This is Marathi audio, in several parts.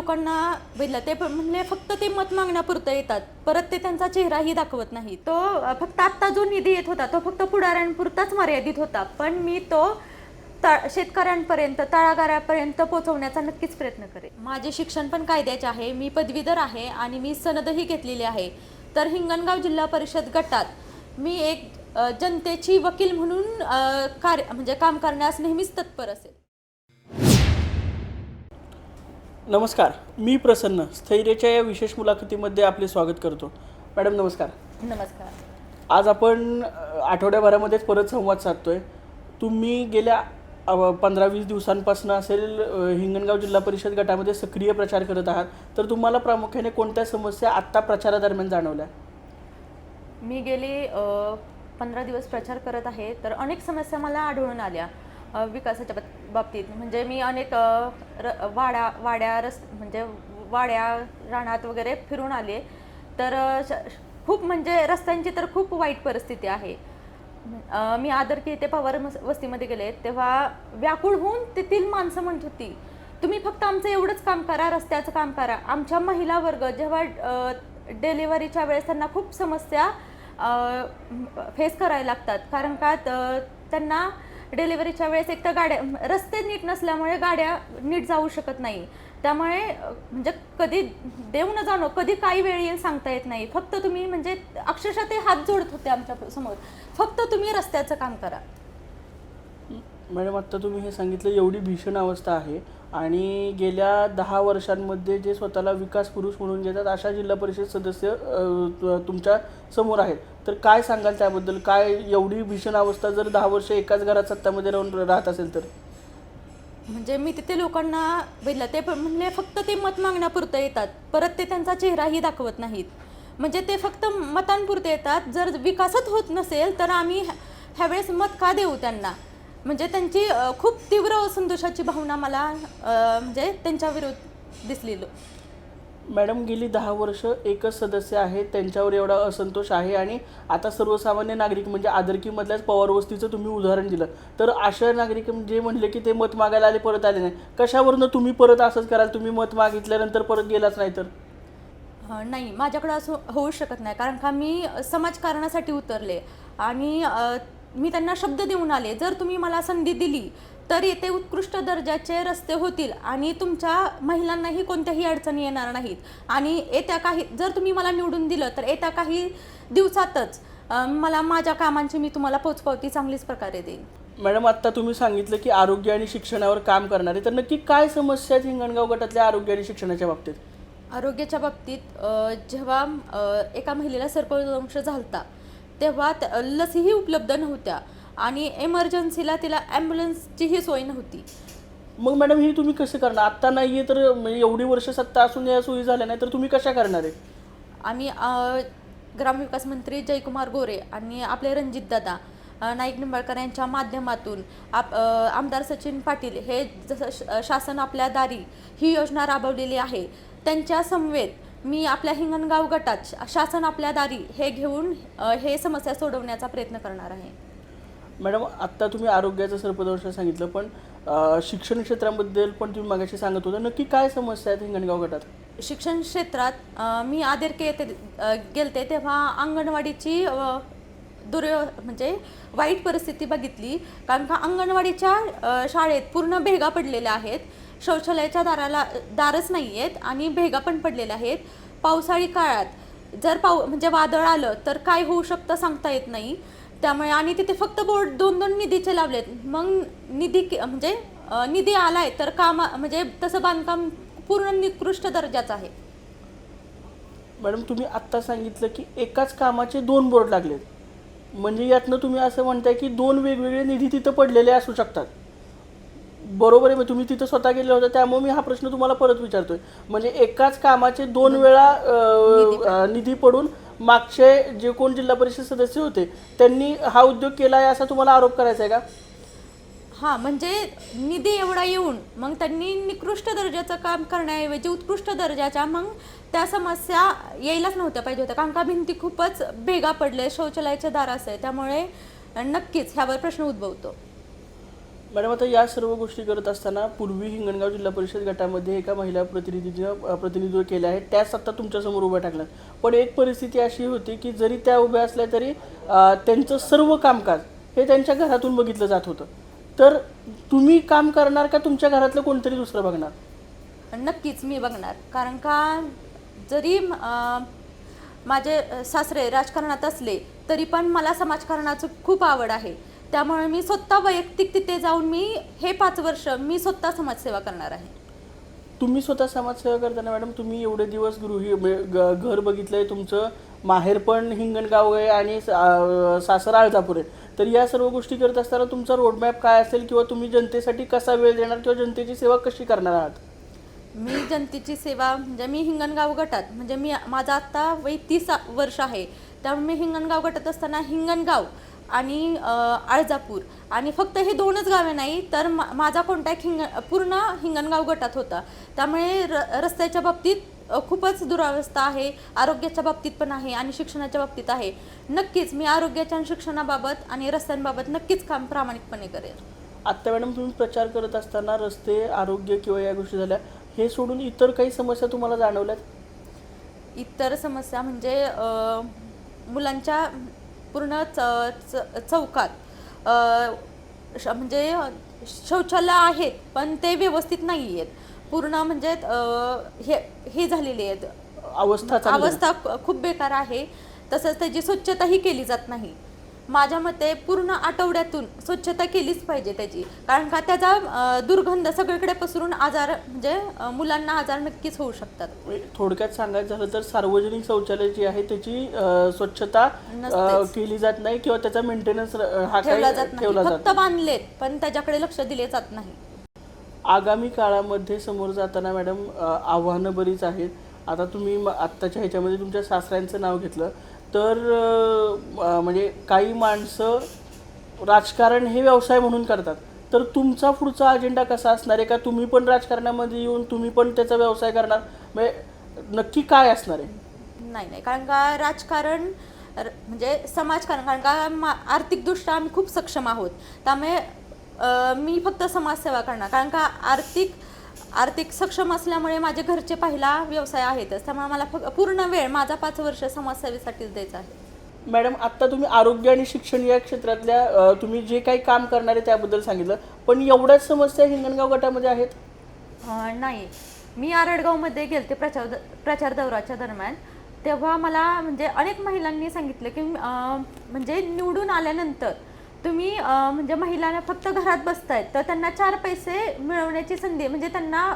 लोकांना बघितलं ते पण म्हणजे फक्त ते मत मागण्यापुरतं येतात. परत ते त्यांचा चेहराही दाखवत नाही. तो फक्त आत्ता जो निधी येत होता तो फक्त पुढाऱ्यांपुरताच मर्यादित होता. पण मी तो तळ शेतकऱ्यांपर्यंत तळागाऱ्यापर्यंत पोहोचवण्याचा नक्कीच प्रयत्न करेन. माझे शिक्षण पण कायद्याचे आहे. मी पदवीधर आहे आणि मी सनदही घेतलेली आहे. तर हिंगणगाव जिल्हा परिषद गटात मी एक जनतेची वकील म्हणून कार्य म्हणजे काम करण्यास नेहमीच तत्पर असेल. नमस्कार मी प्रसन्न स्थैर्याच्या या विशेष मुलाखतीमध्ये आपले स्वागत करतो. मॅडम नमस्कार. नमस्कार. आज आपण आठवड्याभरामध्येच परत संवाद साधतोय. तुम्ही गेल्या पंधरा वीस दिवसांपासून असेल हिंगणगाव जिल्हा परिषद गटामध्ये सक्रिय प्रचार करत आहात. तर तुम्हाला प्रामुख्याने कोणत्या समस्या आत्ता प्रचारादरम्यान जाणवल्या? मी गेले पंधरा दिवस प्रचार करत आहे तर अनेक समस्या मला आढळून आल्या. विकासाच्या बाबतीत. म्हणजे मी अनेक र वाड्या वाड्या रस म्हणजे वाड्या रानात वगैरे फिरून आले. तर श- खूप म्हणजे रस्त्यांची तर खूप वाईट परिस्थिती आहे. मी मी आदरकी ते पवार वस्तीमध्ये गेले तेव्हा व्याकुळ होऊन तेथील माणसं म्हणत होती तुम्ही फक्त आमचं एवढंच काम करा रस्त्याचं काम करा. आमच्या महिला वर्ग जेव्हा डिलिव्हरीच्या वेळेस त्यांना खूप समस्या फेस करायला लागतात. कारण का त- त्यांना डिलिव्हरीच्या वेळेस एक तर गाड्या रस्ते नीट नसल्यामुळे गाड्या नीट जाऊ शकत नाही. त्यामुळे म्हणजे कधी देऊ न जाणो कधी काही वेळ येईल सांगता येत नाही. फक्त तुम्ही म्हणजे अक्षरशः ते हात जोडत होते आमच्यासमोर. फक्त तुम्ही रस्त्याचं काम करा. मॅडम आत्ता तुम्ही हे सांगितलं एवढी भीषण अवस्था आहे. आणि गेल्या दहा वर्षांमध्ये जे स्वतःला विकास पुरुष म्हणून घेतात अशा जिल्हा परिषद सदस्य तुमच्यासमोर आहेत. तर काय सांगाल त्याबद्दल? काय एवढी भीषण अवस्था जर दहा वर्ष एकाच घरात सत्तामध्ये राहून राहत असेल तर? म्हणजे मी तिथे लोकांना बघितलं ते पण फक्त ते मत मागण्यापुरतं येतात. परत ते त्यांचा चेहराही दाखवत नाहीत. म्हणजे ते फक्त मतांपुरते येतात. जर विकासच होत नसेल तर आम्ही ह्या- ह्यावेळेस मत का देऊ त्यांना? म्हणजे त्यांची खूप तीव्र असंतोषाची भावना मला म्हणजे त्यांच्या विरुद्ध दिसलेलो मॅडम गेली दहा वर्ष एकच सदस्य आहेत त्यांच्यावर एवढा असंतोष आहे आणि आता सर्वसामान्य नागरिक म्हणजे आदरकीमधल्याच पवार वस्तीचं तुम्ही उदाहरण दिलं. तर अशा नागरिक जे म्हणले की ते मत मागायला आले परत आले नाही. कशावरनं तुम्ही परत असंच कराल? तुम्ही मत मागितल्यानंतर परत गेलाच नाही तर? नाही. माझ्याकडं असं होऊ शकत नाही. कारण का मी समाजकारणासाठी उतरले. आणि मी त्यांना शब्द देऊन आले. जर तुम्ही मला संधी दिली तर येथे उत्कृष्ट दर्जाचे रस्ते होतील आणि तुमच्या महिलांनाही कोणत्याही अडचणी येणार नाहीत. आणि येत्या काही जर तुम्ही मला निवडून दिलं तर येत्या काही दिवसातच मला माझ्या कामांची मी तुम्हाला पोचपावती चांगलीच प्रकारे देईन. मॅडम आत्ता तुम्ही सांगितलं की आरोग्य आणि शिक्षणावर काम करणारे तर नक्की काय समस्या आहेत हिंगणगाव गटातल्या आरोग्य आणि शिक्षणाच्या बाबतीत? आरोग्याच्या बाबतीत जेव्हा एका महिलेला सर्पदंश झालता तेव्हा लसीही उपलब्ध नव्हत्या आणि एमर्जन्सीला तिला ॲम्ब्युलन्सचीही सोय नव्हती. मग मॅडम ही तुम्ही कसं करणार? आत्ता नाही आहे तर म्हणजे एवढी वर्ष सत्ता असून या सोयी झाल्या नाही तर तुम्ही कशा करणार आहे? आम्ही अ, ग्रामविकास मंत्री जयकुमार गोरे आणि आपले रणजितदादा अ, नाईक निंबाळकर यांच्या माध्यमातून आप अ, आमदार सचिन पाटील हे जसं श- शासन आपल्या दारी ही योजना राबवलेली आहे त्यांच्या समवेत मी आपल्या हिंगणगाव गटात शासन आपल्या दारी हे घेऊन हे समस्या सोडवण्याचा प्रयत्न करणार आहे. मॅडम आत्ता तुम्ही आरोग्याचं सर्पदंश सांगितलं पण शिक्षण क्षेत्राबद्दल पण तुम्ही मागाशी सांगत होता. नक्की काय समस्या आहेत हिंगणगाव गटात? शिक्षण क्षेत्रात मी आदेरके येथे अ, गेलते तेव्हा अंगणवाडीची अ, दुर्यो म्हणजे वाईट परिस्थिती बघितली. कारण का अंगणवाडीच्या शाळेत पूर्ण भेगा पडलेल्या आहेत. शौचालयाच्या दाराला दारच नाही आहेत आणि भेगा पण पडलेल्या आहेत. पावसाळी काळात जर पाऊ म्हणजे वादळ आलं तर काय होऊ शकतं सांगता येत नाही. त्यामुळे आणि तिथे फक्त बोर्ड दोन दोन निधीचे लावलेत. मग निधी म्हणजे निधी निधी आलाय तर कामा म्हणजे तसं बांधकाम पूर्ण निकृष्ट दर्जाचं आहे. मॅडम तुम्ही आत्ता सांगितलं की एकाच कामाचे दोन बोर्ड लागलेत. म्हणजे यातनं तुम्ही असं म्हणताय की दोन वेगवेगळे निधी तिथं पडलेले असू शकतात. बरोबर आहे मग तुम्ही तिथं स्वतः गेले होते त्यामुळे मी हा प्रश्न तुम्हाला परत विचारतोय. म्हणजे एकाच कामाचे दोन वेळा निधी पडून. मागचे जे कोण जिल्हा परिषद सदस्य होते त्यांनी हा उद्योग केला आहे असा तुम्हाला आरोप करायचा आहे का? हां म्हणजे निधी एवढा येऊन मग त्यांनी निकृष्ट दर्जाचं काम करण्याऐवजी उत्कृष्ट दर्जाच्या मग त्या समस्या यायलाच नव्हत्या पाहिजे होत्या. कारण का भिंती खूपच भेगा पडले शौचालयाचे दार असे त्यामुळे नक्कीच ह्यावर प्रश्न उद्भवतो. मॅडम आता या सर्व गोष्टी करत असताना पूर्वी हिंगणगाव जिल्हा परिषद गटामध्ये एका महिला प्रतिनिधीनं प्रतिनिधित्व केलं आहे. त्याच आता तुमच्यासमोर उभ्या टाकल्यात. पण एक परिस्थिती अशी होती की जरी त्या उभ्या असल्या तरी त्यांचं सर्व कामकाज हे त्यांच्या घरातून बघितलं जात होतं. तर तुम्ही काम करणार का तुमच्या घरातलं कोणतरी दुसरं बघणार? नक्कीच मी बघणार. कारण का जरी माझे सासरे राजकारणात असले तरी पण मला समाजकारणाचं खूप आवड आहे. त्यामुळे मी स्वतः वैयक्तिक तिथे जाऊन मी हे पाच वर्ष मी स्वतः समाजसेवा करणार आहे. तुम्ही स्वतः समाजसेवा करताना मॅडम तुम्ही एवढे दिवस गृही म्हणजे ग- घर बघितलंय तुमचं माहेर पण हिंगणगाव आहे आणि स- सासर आळजापूर आहे. तर या सर्व गोष्टी करत असताना तुमचा रोडमॅप काय असेल किंवा तुम्ही जनतेसाठी कसा वेळ देणार किंवा जनतेची सेवा कशी करणार आहात? मी जनतेची सेवा म्हणजे मी हिंगणगाव गटात म्हणजे मी माझा आत्ता वय तीस वर्ष आहे. त्यामुळे मी हिंगणगाव गटात असताना हिंगणगाव आणि आळजापूर. आणि फक्त हे दोनच गावे नाही तर मा माझा कॉन्टॅक्ट हिंग पूर्ण हिंगणगाव गटात होता. त्यामुळे र रस्त्याच्या बाबतीत खूपच दुरावस्था आहे आरोग्याच्या बाबतीत पण आहे आणि शिक्षणाच्या बाबतीत आहे. नक्कीच मी आरोग्याच्या आणि शिक्षणाबाबत आणि रस्त्यांबाबत नक्कीच काम प्रामाणिकपणे करेल. आत्ता मॅडम तुम्ही प्रचार करत असताना रस्ते आरोग्य किंवा या गोष्टी झाल्या. हे सोडून इतर काही समस्या तुम्हाला जाणवल्यात? इतर समस्या म्हणजे मुलांच्या पूर्ण च च- चौकात. अ, श- म्हणजे शौचालय आहेत पण ते व्यवस्थित नाही आहेत पूर्ण म्हणजे हे हे झालेले आहेत. अवस्था. अवस्था खूप बेकार आहे. तसंच त्याची स्वच्छताही केली जात नाही. माझ्या मते पूर्ण आठवड्यातून स्वच्छता केलीच पाहिजे त्याची. कारण का त्याचा दुर्गंध सगळीकडे पसरून आजार म्हणजे मुलांना आजार नक्कीच होऊ शकतात. थोडक्यात सांगायचं झालं तर सार्वजनिक शौचालय जी आहे त्याची स्वच्छता. केली जात नाही किंवा त्याचा मेंटेनन्स हा ठेवला जात नाही. फक्त बांधलेत पण त्याच्याकडे लक्ष दिले जात नाही. आगामी काळामध्ये समोर जाताना मॅडम आव्हानं बरीच आहेत. आता तुम्ही आत्ताच्या ह्याच्यामध्ये तुमच्या सासऱ्यांचं नाव घेतलं. तर म्हणजे काही माणसं राजकारण हे व्यवसाय म्हणून करतात. तर तुमचा पुढचा अजेंडा कसा असणार आहे? का तुम्ही पण राजकारणामध्ये येऊन तुम्ही पण त्याचा व्यवसाय करणार? म्हणजे नक्की काय असणार आहे? नाही नाही. कारण का राजकारण र- म्हणजे समाजकारण कारण का मा आर्थिकदृष्ट्या आम्ही खूप सक्षम आहोत. त्यामुळे मी फक्त समाजसेवा करणार. कारण का आर्थिक आर्थिक सक्षम असल्यामुळे माझे घरचे पहिला व्यवसाय आहेतच त्यामुळे मला फक्त पूर्ण वेळ माझा पाच वर्ष समाजसेवेसाठीच द्यायचा आहे. मॅडम आत्ता तुम्ही आरोग्य आणि शिक्षण या क्षेत्रातल्या तुम्ही जे काही काम करणार आहे त्याबद्दल सांगितलं. पण एवढ्याच समस्या हिंगणगाव गटामध्ये आहेत? नाही. मी आरडगावमध्ये गेलते प्रचार प्रचार दौऱ्याच्या दरम्यान. तेव्हा मला म्हणजे अनेक महिलांनी सांगितलं की म्हणजे निवडून आल्यानंतर तुम्ही म्हणजे महिलांना फक्त घरात बसतायत तर त्यांना चार पैसे मिळवण्याची संधी म्हणजे त्यांना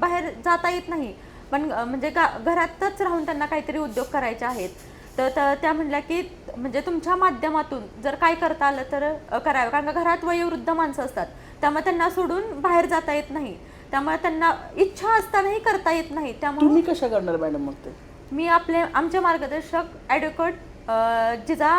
बाहेर जाता येत नाही. पण म्हणजे घरातच राहून त्यांना काहीतरी उद्योग करायचे आहेत. तर त्या म्हणल्या की म्हणजे तुमच्या माध्यमातून जर काय करता आलं तर करावं. कारण का घरात वयोवृद्ध माणसं असतात. त्यामुळे त्यांना सोडून बाहेर जाता येत नाही. त्यामुळे त्यांना इच्छा असतानाही करता येत नाही. त्यामुळे कशा करणार मॅडम मग मी आपले आमचे मार्गदर्शक ॲडव्होकेट जिजा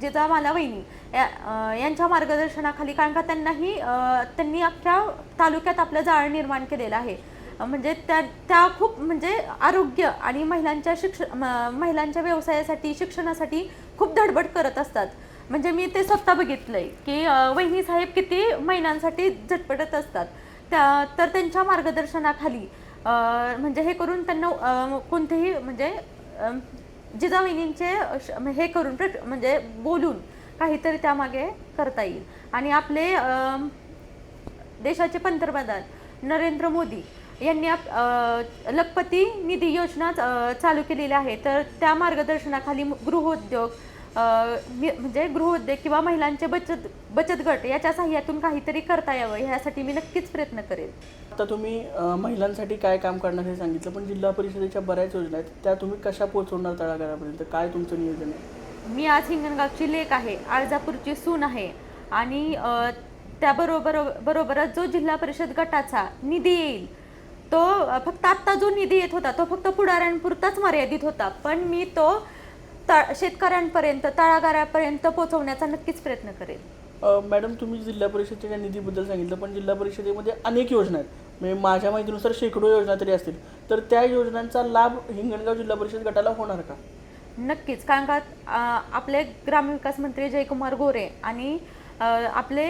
जिजा माला वहिनी या- यांच्या मार्गदर्शनाखाली कारण का त्यांनाही त्यांनी अख्ख्या तालुक्यात आपलं जाळं निर्माण केलेलं आहे. म्हणजे त्या त्या खूप म्हणजे आरोग्य आणि महिलांच्या शिक्षण महिलांच्या व्यवसायासाठी शिक्षणासाठी खूप धडबड करत असतात. म्हणजे मी ते स्वतः बघितलंय की वहिनी साहेब किती महिलांसाठी झटपटत असतात. त्या तर त्यांच्या मार्गदर्शनाखाली म्हणजे हे करून त्यांना कोणतेही म्हणजे जिजावहिनींचे श- हे करून म्हणजे बोलून काहीतरी त्यामागे करता येईल. आणि आपले देशाचे पंतप्रधान नरेंद्र मोदी यांनी आप लखपती निधी योजना चालू केलेली आहे तर त्या मार्गदर्शनाखाली गृहोद्योग म्हणजे गृहोद्योग किंवा महिलांचे बचत बचत गट याच्या साह्यातून काहीतरी करता यावं ह्यासाठी मी नक्कीच प्रयत्न करेन. आता तुम्ही महिलांसाठी काय काम करणार हे सांगितलं पण जिल्हा परिषदेच्या बऱ्याच योजना आहेत त्या तुम्ही कशा पोहोचवणार तळागाळापर्यंत? काय तुमचं नियोजन आहे? मी आज हिंगणगावची लेक आहे आळजापूरची सून आहे आणि त्याबरोबर बरोबरच जो जिल्हा परिषद गटाचा निधी येईल तो फक्त आत्ता जो निधी येत होता तो फक्त पुढाऱ्यांपुरताच मर्यादित होता. पण मी तो तळ शेतकऱ्यांपर्यंत तळागाळापर्यंत पोहोचवण्याचा नक्कीच प्रयत्न करेन अ, मॅडम तुम्ही जिल्हा परिषदेच्या निधीबद्दल सांगितलं पण जिल्हा परिषदेमध्ये अनेक योजना आहेत. म्हणजे माझ्या माहितीनुसार शेकडो योजना तरी असतील. तर त्या योजनांचा लाभ हिंगणगाव जिल्हा परिषद गटाला होणार का? नक्कीच कारण का अ, आपले ग्रामविकास मंत्री जयकुमार गोरे आणि अ, आपले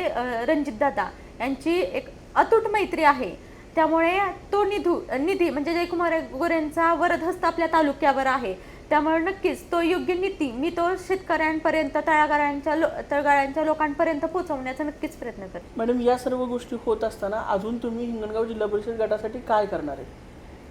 रणजित दादा यांची एक अतूट मैत्री आहे. त्यामुळे तो निधू निधी म्हणजे जयकुमार गोरेंचा वरद हस्त आपल्या तालुक्यावर आहे. त्यामुळे नक्कीच तो योग्य नीती मी तो शेतकऱ्यांपर्यंत तळागाळ्यांच्या लो तळगाळ्यांच्या लोकांपर्यंत पोहोचवण्याचा नक्कीच प्रयत्न करते मॅडम या सर्व गोष्टी होत असताना अजून तुम्ही हिंगणगाव जिल्हा परिषद गटासाठी काय करणार आहे?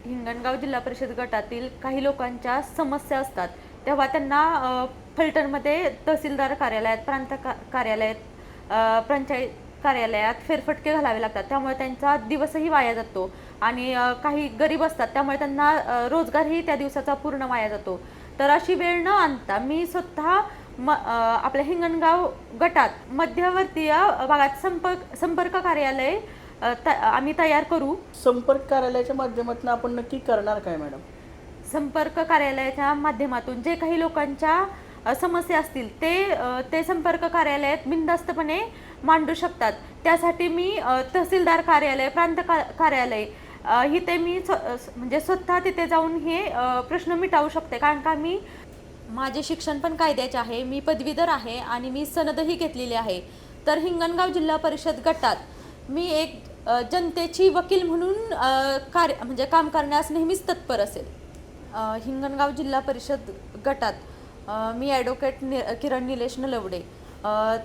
हिंगणगाव जिल्हा परिषद गटातील काही लोकांच्या समस्या असतात. तेव्हा त्यांना फलटणमध्ये तहसीलदार कार्यालयात प्रांत का कार्यालयात पंचायत कार्यालयात फेरफटके घालावे लागतात. त्यामुळे त्यांचा दिवसही वाया जातो आणि काही गरीब असतात. त्यामुळे त्यांना रोजगारही त्या दिवसाचा पूर्ण वाया जातो. तर अशी वेळ न आणता मी स्वतः म आपल्या हिंगणगाव गटात मध्यवर्तीय भागात संपर्क संपर्क कार्यालय आम्ही तयार करू. संपर्क कार्यालयाच्या माध्यमातून आपण नक्की करणार काय मॅडम? संपर्क कार्यालयाच्या माध्यमातून जे काही लोकांच्या समस्या असतील ते ते संपर्क कार्यालयात बिनधास्तपणे मांडू शकतात. त्यासाठी मी तहसीलदार कार्यालय प्रांत का कार्यालय इथे मी स्व- म्हणजे स्वतः तिथे जाऊन हे प्रश्न मिटावू शकते. कारण का मी माझे शिक्षण पण कायद्याचे आहे मी पदवीधर आहे आणि मी सनदही घेतलेली आहे. तर हिंगणगाव जिल्हा परिषद गटात मी एक जनतेची वकील म्हणून कार्य म्हणजे काम करण्यास नेहमीच तत्पर असेल. हिंगणगाव जिल्हा परिषद गटात मी ॲडव्होकेट नि किरण निलेश नलवडे.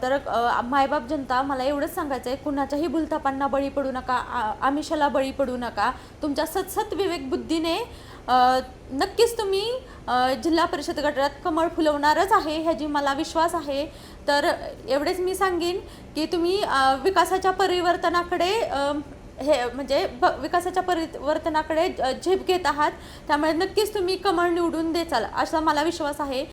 तर मायबाप जनता मला एवढंच सांगायचं आहे कुणाच्याही भूलथापांना बळी पडू नका आ- आमिषाला बळी पडू नका. तुमच्या सतसत विवेक बुद्धीने नक्कीच तुम्ही जिल्हा परिषद गटात कमळ फुलवणारच आहे ह्याची मला विश्वास आहे. तर एवढेच मी सांगेन की तुम्ही विकासाच्या परिवर्तनाकडे हे म्हणजे ब विकासाच्या परिवर्तनाकडे झेप घेत आहात. त्यामुळे नक्कीच तुम्ही कमळ निवडून देचाल असा मला विश्वास आहे.